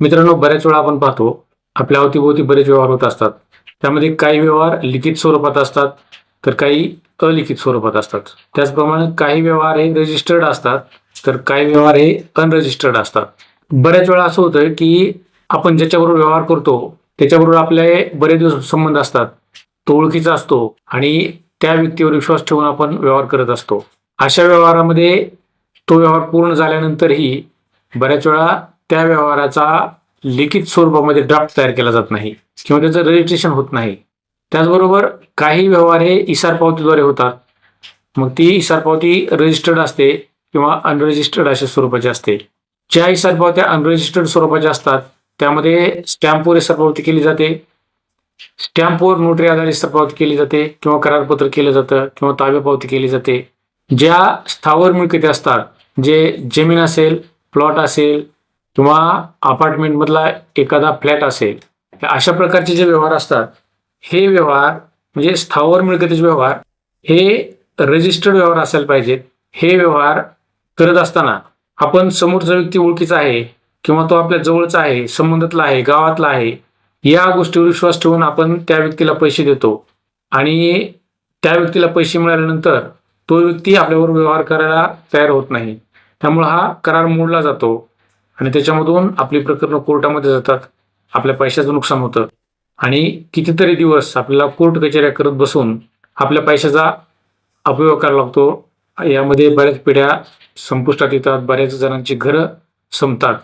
मित्रांनो बऱ्याच वेळा आपण पाहतो आपल्या अवतीभोवती बरेच व्यवहार होत असतात. त्यामध्ये काही व्यवहार लिखित स्वरूपात असतात तर काही अलिखित स्वरूपात असतात. त्याचप्रमाणे काही व्यवहार हे रजिस्टर्ड असतात तर काही व्यवहार हे अनरजिस्टर्ड असतात. बऱ्याच वेळा असं होतं की आपण ज्याच्याबरोबर व्यवहार करतो त्याच्याबरोबर आपले बरेच दिवस संबंध असतात. तो ओळखीचा असतो आणि त्या व्यक्तीवर विश्वास ठेवून आपण व्यवहार करत असतो. अशा व्यवहारामध्ये तो व्यवहार पूर्ण झाल्यानंतरही बऱ्याच वेळा त्या व्यवहाराचा लिखित स्वरूपामध्ये ड्राफ्ट तयार केला जात नाही किंवा त्याचं रजिस्ट्रेशन होत नाही. त्याचबरोबर काही व्यवहार हे इसार पावतीद्वारे होतात. मग ती इसार पावती रजिस्टर्ड असते किंवा अनरजिस्टर्ड अशा स्वरूपाची असते. ज्या इसार पावत्या अनरजिस्टर्ड स्वरूपाच्या असतात त्यामध्ये स्टॅम्पवर इसार पावती केली जाते. स्टॅम्पवर नोटरी आधारित इसार पावती केली जाते किंवा करारपत्र केलं जातं किंवा ताब्या पावती केली जाते. ज्या स्थावर मिळकती असतात जे जमीन असेल प्लॉट असेल किंवा अपार्टमेंटमधला एखादा फ्लॅट असेल अशा प्रकारचे जे व्यवहार असतात हे व्यवहार म्हणजे स्थावर मिळकतीचे व्यवहार हे रजिस्टर्ड व्यवहार असायला पाहिजेत. हे व्यवहार करत असताना आपण समोरचा व्यक्ती ओळखीचा आहे किंवा तो आपल्या जवळचा आहे संबंधातला आहे गावातला आहे या गोष्टीवर विश्वास ठेवून आपण त्या व्यक्तीला पैसे देतो. आणि त्या व्यक्तीला पैसे मिळाल्यानंतर तो व्यक्ती आपल्यावर व्यवहार करायला तयार होत नाही. त्यामुळे हा करार मोडला जातो. आणि त्याच्यामधून आपली प्रकरणं कोर्टामध्ये जातात आपल्या पैशाचं नुकसान होतं. आणि कितीतरी दिवस आपल्याला कोर्ट कचेऱ्या करत बसून आपल्या पैशाचा अपयोग करावा लागतो. यामध्ये बऱ्याच पिढ्या संपुष्टात येतात बऱ्याच जणांची घरं संपतात.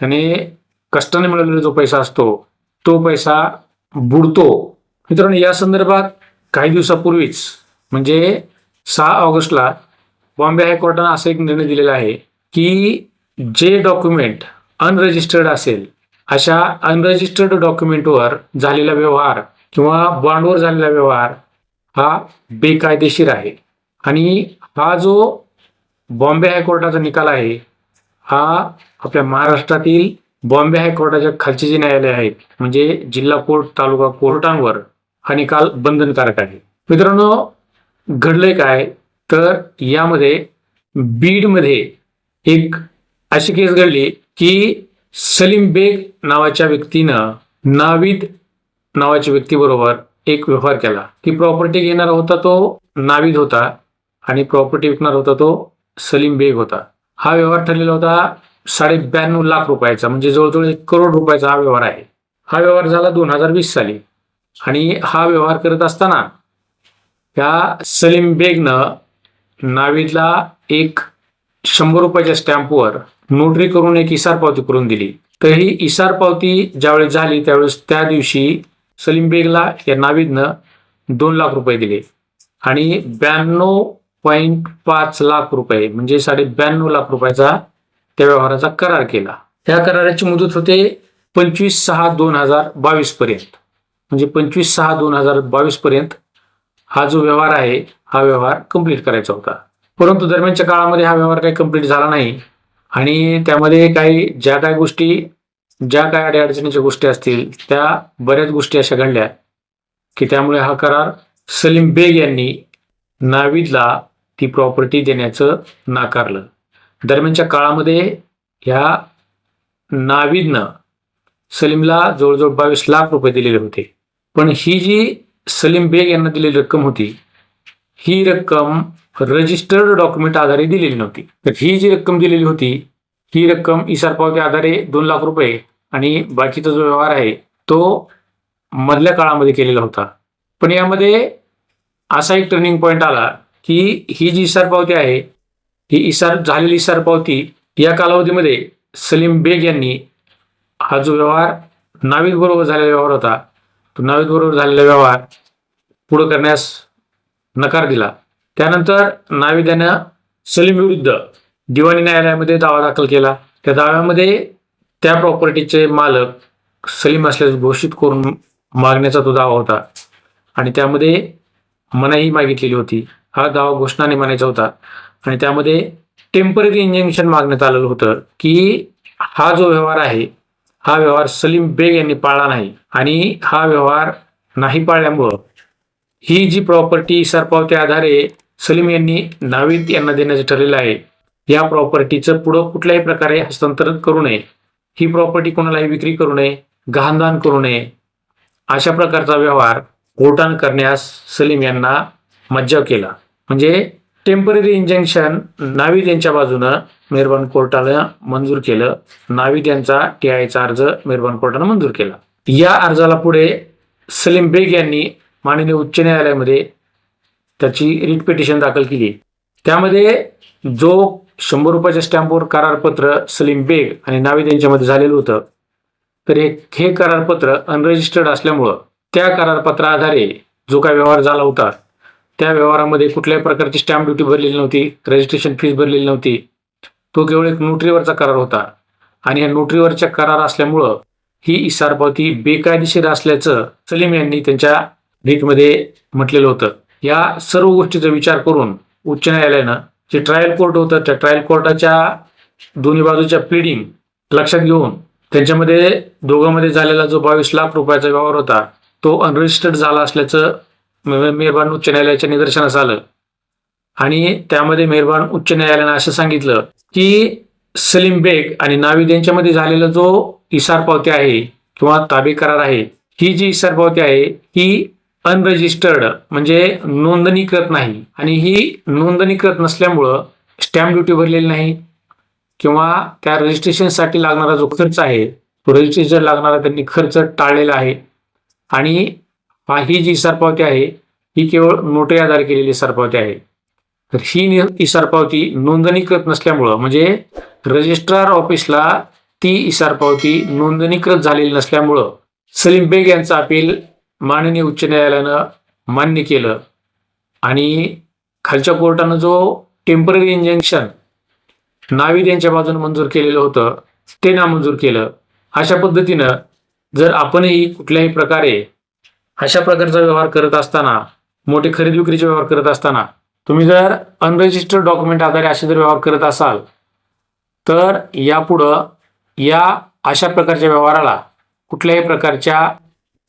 त्याने कष्टाने मिळवलेला जो पैसा असतो तो पैसा बुडतो. मित्रांनो या संदर्भात काही दिवसापूर्वीच म्हणजे सहा ऑगस्टला बॉम्बे हायकोर्टानं असा एक निर्णय दिलेला आहे की जे डॉक्युमेंट अनरजिस्टर्ड असेल अशा अनरजिस्टर्ड डॉक्युमेंटवर झालेला व्यवहार किंवा बॉन्डवर झालेला व्यवहार हा बेकायदेशीर आहे. आणि हा जो बॉम्बे हायकोर्टाचा निकाल आहे हा आपल्या महाराष्ट्रातील बॉम्बे हायकोर्टाच्या खालचे जे न्यायालय आहेत म्हणजे जिल्हा कोर्ट तालुका कोर्टांवर हा निकाल बंधनकारक आहे. मित्रांनो घडलंय काय? तर यामध्ये बीडमध्ये एक अशी केस घडली की सलीम बेग नावाच्या व्यक्तीनं नाविद नावाच्या व्यक्तीबरोबर एक व्यवहार केला. की प्रॉपर्टी घेणारा होता तो नाविद होता आणि प्रॉपर्टी विकणार होता तो सलीम बेग होता. हा व्यवहार ठरलेला होता साडे ब्याण्णव लाख रुपयाचा म्हणजे जवळजवळ एक करोड रुपयाचा हा व्यवहार आहे. हा व्यवहार झाला दोन हजार वीस साली. आणि हा व्यवहार करत असताना या सलीम बेगनं नाविदला एक शंभर रुपयाच्या स्टॅम्पवर नोटरी करून एक इसार पावती करून दिली. तर ही इसार पावती ज्यावेळेस झाली त्यावेळेस त्या दिवशी सलीम बेगला या नाविदनं दोन लाख रुपये दिले. आणि ब्याण्णव पॉईंट पाच लाख रुपये म्हणजे साडे ब्याण्णव लाख रुपयाचा त्या व्यवहाराचा करार केला. या कराराची मुदत होते पंचवीस सहा दोन हजार बावीस पर्यंत. म्हणजे पंचवीस सहा दोन हजार बावीस पर्यंत हा जो व्यवहार आहे हा व्यवहार कंप्लीट करायचा होता. परंतु दरम्यानच्या काळामध्ये हा व्यवहार काही कंप्लीट झाला नाही. आणि त्यामध्ये काही ज्या काही गोष्टी ज्या काही अडीअडचणीच्या गोष्टी असतील त्या बऱ्याच गोष्टी अशा घडल्या की त्यामुळे हा करार सलीम बेग यांनी नाविदला ती प्रॉपर्टी देण्याचं नाकारलं. दरम्यानच्या काळामध्ये ह्या नाविदनं सलीमला जवळजवळ बावीस लाख रुपये दिलेले होते. पण ही जी सलीम बेग यांना दिलेली रक्कम होती ही रक्कम रजिस्टर्ड डॉक्युमेंट आधारे दिलेली नव्हती. तर ही जी रक्कम दिलेली होती ही रक्कम इसार पावती आधारे दोन लाख रुपये आणि बाकीचा जो व्यवहार आहे तो मधल्या काळामध्ये केलेला होता. पण यामध्ये असा एक टर्निंग पॉईंट आला की ही जी इसार पावती आहे ही इसार झालेली इसार पावती या कालावधीमध्ये सलीम बेग यांनी हा जो व्यवहार नावीद बरोबर झालेला व्यवहार होता तो नावीद बरोबर झालेला व्यवहार पुढं करण्यास नकार दिला. त्यानंतर नाविद्यानं सलीम विरुद्ध दिवाणी न्यायालयामध्ये दावा दाखल केला. त्या दाव्यामध्ये त्या प्रॉपर्टीचे मालक सलीम असल्याचं घोषित करून मागण्याचा तो दावा होता. आणि त्यामध्ये मनाई मागितलेली होती. हा दावा घोषणाने मानायचा होता. आणि त्यामध्ये टेंपररी इंजेक्शन मागण्यात आलेलं होतं की हा जो व्यवहार आहे हा व्यवहार सलीम बेग यांनी पाळला नाही. आणि हा व्यवहार नाही पाळल्यामुळं ही जी प्रॉपर्टी सरपावत्या आधारे सलीम यांनी नाविद यांना देण्याचं ठरलेलं आहे. या प्रॉपर्टीचं पुढं कुठल्याही प्रकारे हस्तांतरण करू नये. ही प्रॉपर्टी कोणालाही विक्री करू नये गहाणदान करू नये. अशा प्रकारचा व्यवहार कोर्टान करण्यास सलीम यांना मज्जाव केला. म्हणजे टेंपररी इंजंक्शन नावीद यांच्या बाजूनं मेहरबान कोर्टानं मंजूर केलं. नावीद यांचा टी आयचा अर्ज मेहरबान कोर्टानं मंजूर केला. या अर्जाला पुढे सलीम बेग यांनी माननीय उच्च न्यायालयामध्ये त्याची रिट पिटिशन दाखल केली त्यामध्ये जो शंभर रुपयाच्या स्टॅम्पवर करारपत्र सलीम बेग आणि नावेद यांच्यामध्ये झालेलं होतं तर हे हे करारपत्र अनरजिस्टर्ड असल्यामुळं त्या करारपत्रा आधारे जो काय व्यवहार झाला होता त्या व्यवहारामध्ये कुठल्याही प्रकारची स्टॅम्प ड्युटी भरलेली नव्हती रजिस्ट्रेशन फीस भरलेली नव्हती. तो केवळ एक नोटरीवरचा करार होता आणि या नोटरीवरच्या करार असल्यामुळं ही इसार पावती बेकायदेशीर असल्याचं सलीम यांनी त्यांच्या रीटमध्ये म्हटलेलं होतं. या सर्व गोष्टीचा विचार करून उच्च न्यायालयानं जे ट्रायल कोर्ट होतं त्या ट्रायल कोर्टाच्या दोन्ही बाजूच्या प्लिडिंग लक्षात घेऊन त्यांच्यामध्ये दोघांमध्ये झालेला जो बावीस लाख रुपयाचा व्यवहार होता तो अनरजिस्टर्ड झाला असल्याचं मेहरबान उच्च न्यायालयाच्या निदर्शनास आलं. आणि त्यामध्ये मेहरबान उच्च न्यायालयानं असं सांगितलं की सलीम बेग आणि नावीद यांच्यामध्ये झालेला जो इसार पावती आहे किंवा ताबे करार आहे ही जी इसार पावती आहे ही अनरजिस्टर्ड म्हणजे नोंदणीकृत नाही. आणि ही नोंदणीकृत नसल्यामुळं स्टॅम्प ड्युटी भरलेली नाही. किंवा त्या रजिस्ट्रेशनसाठी लागणारा जो खर्च आहे तो रजिस्ट्रेशन लागणारा त्यांनी खर्च टाळलेला आहे. आणि ही जी सरपावती आहे ही केवळ नोटरी आधार केलेली सरपावती आहे. तर ही इसारपावती नोंदणीकृत नसल्यामुळं म्हणजे रजिस्ट्रार ऑफिसला ती इसारपावती नोंदणीकृत झालेली नसल्यामुळं सलीम बेग यांचा अपील माननीय उच्च न्यायालयानं मान्य केलं. आणि खालच्या कोर्टानं जो टेंपररी इंजेक्शन नावीद यांच्या बाजूने मंजूर केलेलं होतं ते नामंजूर केलं. अशा पद्धतीनं जर आपणही कुठल्याही प्रकारे अशा प्रकारचा व्यवहार करत असताना मोठे खरेदी विक्रीचे व्यवहार करत असताना तुम्ही जर अनरजिस्टर्ड डॉक्युमेंट आधारे असे जर व्यवहार करत असाल तर यापुढं या अशा प्रकारच्या व्यवहाराला कुठल्याही प्रकारच्या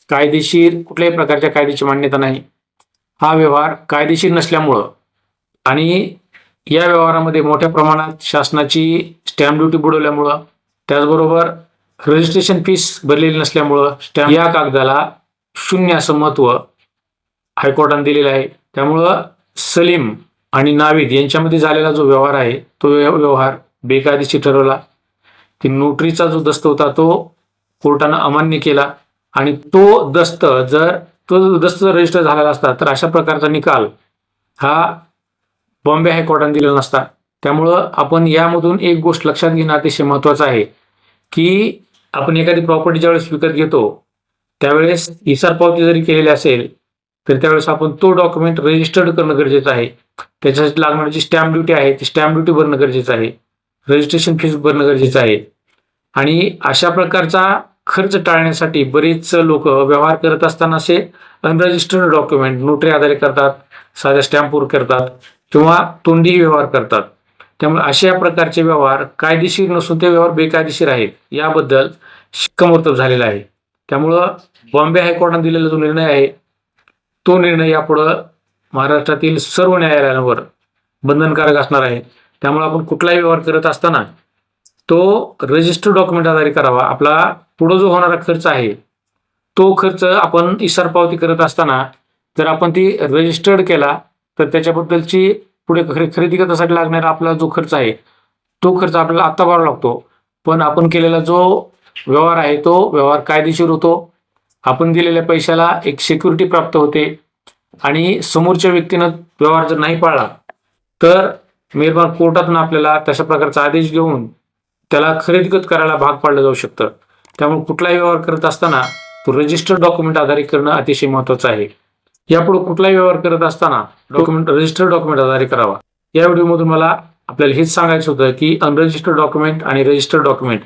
कायदेशीर कुठल्याही प्रकारच्या कायदेची मान्यता नाही. हा व्यवहार कायदेशीर नसल्यामुळं आणि या व्यवहारामध्ये मोठ्या प्रमाणात शासनाची स्टॅम्प ड्युटी बुडवल्यामुळं त्याचबरोबर रजिस्ट्रेशन फीस भरलेली नसल्यामुळं स्टॅम्प या कागदाला शून्य असं महत्त्व हायकोर्टाने दिलेलं आहे. त्यामुळं सलीम आणि नाविद यांच्यामध्ये झालेला जो व्यवहार आहे तो व्यवहार बेकायदेशीर ठरवला. की नोटरीचा जो दस्त होता तो कोर्टानं अमान्य केला. आणि तो दस्त जर तो दस्त जर रजिस्टर झालेला असता तर अशा प्रकारचा निकाल हा बॉम्बे हायकोर्टाने दिलेला नसता. त्यामुळं आपण यामधून एक गोष्ट लक्षात घेणं अतिशय महत्त्वाचं आहे की आपण एखादी प्रॉपर्टी ज्यावेळेस विकत घेतो त्यावेळेस इसार पावती जरी केलेली असेल तर त्यावेळेस आपण तो डॉक्युमेंट रजिस्टर्ड करणं गरजेचं आहे. त्याच्यासाठी लागणारी जी स्टॅम्प ड्युटी आहे ती स्टॅम्प ड्युटी भरणं गरजेचं आहे. रजिस्ट्रेशन फीस भरणं गरजेचं आहे. आणि अशा प्रकारचा खर्च टाळण्यासाठी बरेच लोक व्यवहार करत असताना असे अनरजिस्टर्ड डॉक्युमेंट नोटरी आधारे करतात साध्या स्टॅम्पवर करतात किंवा तोंडी व्यवहार करतात. त्यामुळे अशा प्रकारचे व्यवहार कायदेशीर नसून ते व्यवहार बेकायदेशीर आहेत याबद्दल शिक्कामोर्तब झालेला आहे. त्यामुळं बॉम्बे हायकोर्टाने दिलेला जो निर्णय आहे तो निर्णय यापुढं महाराष्ट्रातील सर्व न्यायालयांवर बंधनकारक असणार आहे. त्यामुळे आपण कुठलाही व्यवहार करत असताना तो रजिस्टर डॉक्युमेंट आधारे करावा आपला पुढं जो होणारा खर्च आहे तो खर्च आपण इसार पावती करत असताना जर आपण ती रजिस्टर्ड केला तर त्याच्याबद्दलची पुढे खरे खरेदी करण्यासाठी लागणारा आपला जो खर्च आहे तो खर्च आपल्याला आत्ता भरावा लागतो. पण आपण केलेला जो व्यवहार आहे तो व्यवहार कायदेशीर होतो. आपण दिलेल्या पैशाला एक सिक्युरिटी प्राप्त होते. आणि समोरच्या व्यक्तीनं व्यवहार जर नाही पाळला तर मेरबार कोर्टातून आपल्याला तशा प्रकारचा आदेश घेऊन त्याला खरेदीगत करायला भाग पाडलं जाऊ शकतं. त्यामुळे कुठलाही व्यवहार करत असताना तो रजिस्टर्ड डॉक्युमेंट आधारित करणं अतिशय महत्वाचं आहे. यापुढे कुठलाही व्यवहार करत असताना डॉक्युमेंट रजिस्टर्ड डॉक्युमेंट आधारित करावा. या व्हिडिओमधून मला आपल्याला हेच सांगायचं होतं की अनरजिस्टर्ड डॉक्युमेंट आणि रजिस्टर्ड डॉक्युमेंट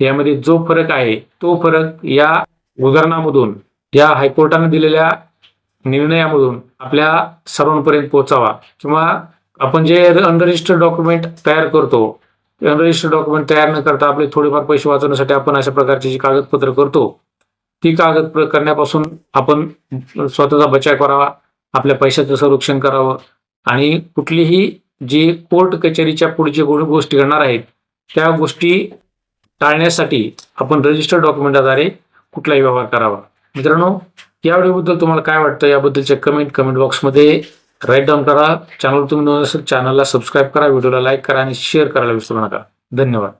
यामध्ये जो फरक आहे तो फरक या उदाहरणामधून या हायकोर्टाने दिलेल्या निर्णयामधून आपल्या सर्वांपर्यंत पोहोचावा. किंवा आपण जे अनरजिस्टर्ड डॉक्युमेंट तयार करतो रजिस्टर डॉक्युमेंट तयार न करता आपले थोडेफार पैसे वाचवण्यासाठी आपण अशा प्रकारची जी कागदपत्र करतो ती कागद करण्यापासून आपण स्वतःचा बचाव करावा आपल्या पैशाचं संरक्षण करावं आणि कुठलीही जी कोर्ट कचेरीच्या पुढची गो- गोष्टी घडणार आहेत त्या गोष्टी टाळण्यासाठी आपण रजिस्टर डॉक्युमेंटद्वारे कुठलाही व्यवहार करावा. मित्रांनो या व्हिडिओबद्दल तुम्हाला काय वाटतं याबद्दलच्या कमेंट कमेंट बॉक्समध्ये राईट डाऊन करा. चॅनल तुम्ही नवीन असेल चॅनलला सबस्क्राईब करा व्हिडिओला लाईक करा आणि शेअर करायला विसरू नका. धन्यवाद.